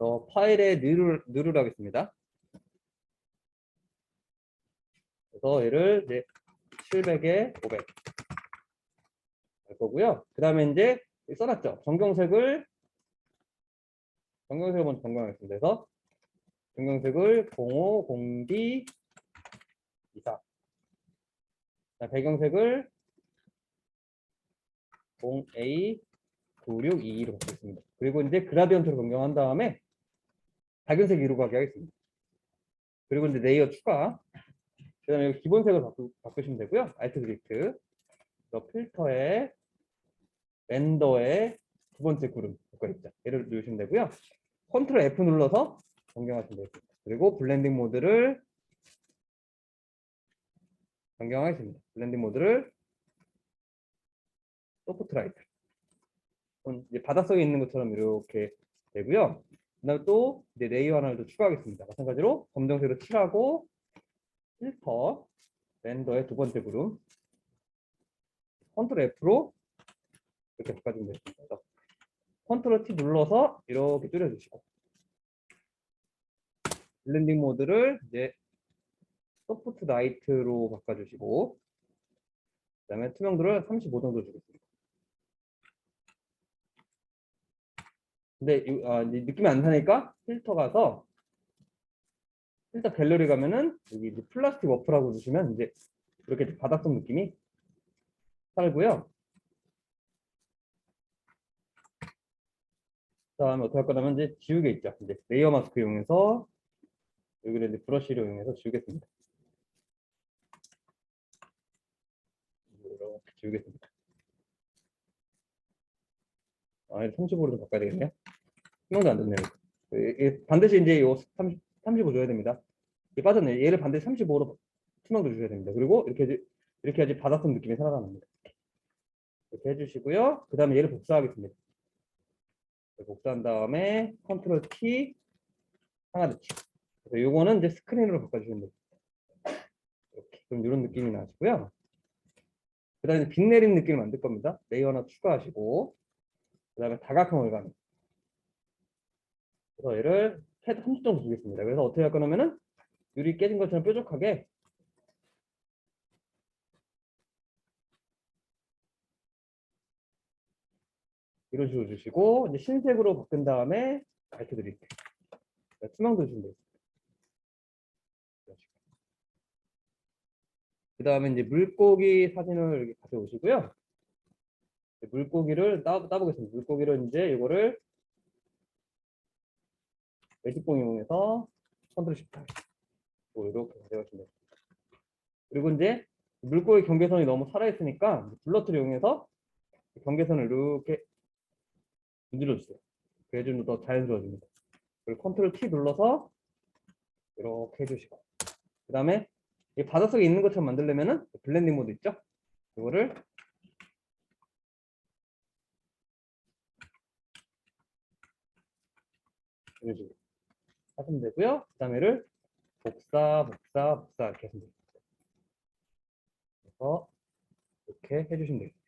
어, 파일에 누르, 누르라 하겠습니다. 그래서 얘를 이제 700에 500 할 거고요. 그 다음에 이제 써놨죠. 정경색을 정경색을 먼저 변경하겠습니다. 그래서 정경색을 05, 0D 24 자, 배경색을 0A 9622로 바꾸겠습니다. 그리고 이제 그라디언트로 변경한 다음에 밝은색 위로 가게 하겠습니다. 그리고 이제 레이어 추가 그 다음에 기본색을 바꾸, 바꾸시면 되고요. 알트 그리트 또 필터에 렌더에 두 번째 바꿔 있죠. 얘를 누르시면 되고요. 컨트롤 F 눌러서 변경하시면 되겠습니다. 그리고 블렌딩 모드를 변경하겠습니다. 블렌딩 모드를 소프트 라이트. 이제 바닷속에 있는 것처럼 이렇게 되고요. 그다음에 또 이제 레이어 하나를 더 추가하겠습니다. 마찬가지로 검정색으로 칠하고 필터 렌더의 두 번째 그룹 컨트롤 F로 이렇게 바꿔주면 되겠습니다. 컨트롤 T 눌러서 이렇게 줄여주시고 블렌딩 모드를 이제 소프트 라이트로 바꿔주시고 그 다음에 투명도를 35 정도 주겠습니다. 근데 이제 느낌이 안 사니까 필터 가서 필터 갤러리 가면은 여기 플라스틱 워프라고 주시면 이제 이렇게 바닥속 느낌이 살고요. 그다음에 어떻게 할 거냐면 이제 지우개 있죠. 이제 레이어 마스크 이용해서 여기를 이제 브러쉬를 이용해서 지우겠습니다. 이렇게 지우겠습니다. 아, 35로 좀 바꿔야 되겠네요. 수명도 안 됐네요. 이- 이 반드시 이제 요 30, 35 줘야 됩니다. 이 빠졌네. 얘를 반드시 35로 투명도 주셔야 됩니다. 그리고 이렇게 이렇게 해야지 바닥속 느낌이 살아납니다. 이렇게 해주시고요. 그 다음에 얘를 복사하겠습니다. 복사한 다음에 컨트롤 T 하나 더 치. 그래서 요거는 이제 스크린으로 바꿔주시면 됩니다. 이렇게 그럼 이런 느낌이 나시고요. 그 다음에 빛 내린 느낌을 만들 겁니다. 레이어 하나 추가하시고 그 다음에 다각형 얼간 그래서 얘를 패드 30 정도 주겠습니다. 그래서 어떻게 할 거냐면은 유리 깨진 것처럼 뾰족하게 이런 식으로 주시고 이제 흰색으로 바꾼 다음에 밝혀 드릴게요. 투명도 주시면 되겠습니다. 그 다음에 이제 물고기 사진을 가져오시고요. 물고기를 따, 따보겠습니다. 물고기를 이제 이거를 매직봉 이용해서 컨트롤 쉽트 뭐 이렇게 가져가시면 됩니다. 그리고 이제 물고기 경계선이 너무 살아있으니까 블러트를 이용해서 경계선을 이렇게 문질러 주세요. 그래야지 더 자연스러워집니다. 그리고 컨트롤 T 눌러서 이렇게 해주시고 그 다음에 이 바닷속에 있는 것처럼 만들려면은 블렌딩 모드 있죠? 이거를 이런 식으로 하시면 되고요. 그 다음에를 복사, 복사, 복사 이렇게 하시면 됩니다. 그래서 이렇게 해주시면 되겠습니다.